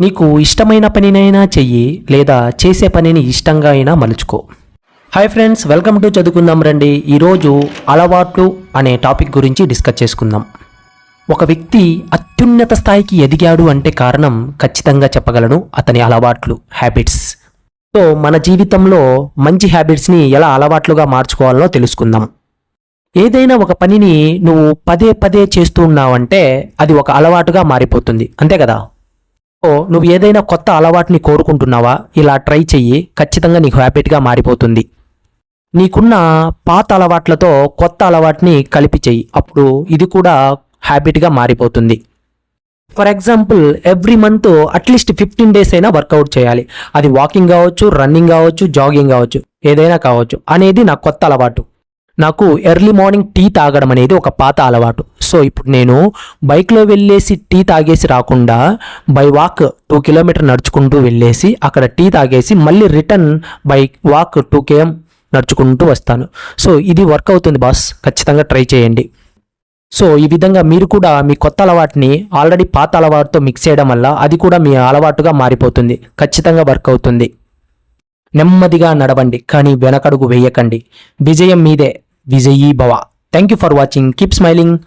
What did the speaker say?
నీకు ఇష్టమైన పనినైనా చెయ్యి లేదా చేసే పనిని ఇష్టంగా అయినా మలుచుకో. హాయ్ ఫ్రెండ్స్ వెల్కమ్ టు చదువుకుందాం రండి. ఈరోజు అలవాట్లు అనే టాపిక్ గురించి డిస్కస్ చేసుకుందాం. ఒక వ్యక్తి అత్యున్నత స్థాయికి ఎదిగాడు అంటే కారణం ఖచ్చితంగా చెప్పగలను అతని అలవాట్లు హ్యాబిట్స్ సో మన జీవితంలో మంచి హ్యాబిట్స్ని ఎలా అలవాట్లుగా మార్చుకోవాలో తెలుసుకుందాం. ఏదైనా ఒక పనిని నువ్వు పదే పదే చేస్తూ ఉన్నావంటే అది ఒక అలవాటుగా మారిపోతుంది. అంతే కదా? నువ్వు ఏదైనా కొత్త అలవాటుని కోరుకుంటున్నావా? ఇలా ట్రై చెయ్యి ఖచ్చితంగా నీకు హ్యాబిట్గా మారిపోతుంది. నీకున్న పాత అలవాట్లతో కొత్త అలవాటుని కలిపి చెయ్యి అప్పుడు ఇది కూడా హ్యాబిట్గా మారిపోతుంది. For example every month at least fifteen days అయినా వర్కౌట్ చేయాలి. అది వాకింగ్ కావచ్చు రన్నింగ్ కావచ్చు జాగింగ్ కావచ్చు ఏదైనా కావచ్చు అనేది నా కొత్త అలవాటు. నాకు ఎర్లీ మార్నింగ్ టీ తాగడం అనేది ఒక పాత అలవాటు. సో ఇప్పుడు నేను బైక్లో వెళ్ళేసి టీ తాగేసి రాకుండా బై వాక్ టూ కిలోమీటర్ నడుచుకుంటూ వెళ్ళేసి అక్కడ టీ తాగేసి మళ్ళీ return by walk two KM నడుచుకుంటూ వస్తాను. సో ఇది వర్క్ అవుతుంది బాస్ ఖచ్చితంగా ట్రై చేయండి. సో ఈ విధంగా మీరు కూడా మీ కొత్త అలవాటుని ఆల్రెడీ పాత అలవాటుతో మిక్స్ చేయడం వల్ల అది కూడా మీ అలవాటుగా మారిపోతుంది. ఖచ్చితంగా వర్క్ అవుతుంది. నెమ్మదిగా నడవండి కానీ వెనకడుగు వేయకండి. విజయం మీదే. Vijayi Baba. Thank you for watching. Keep smiling.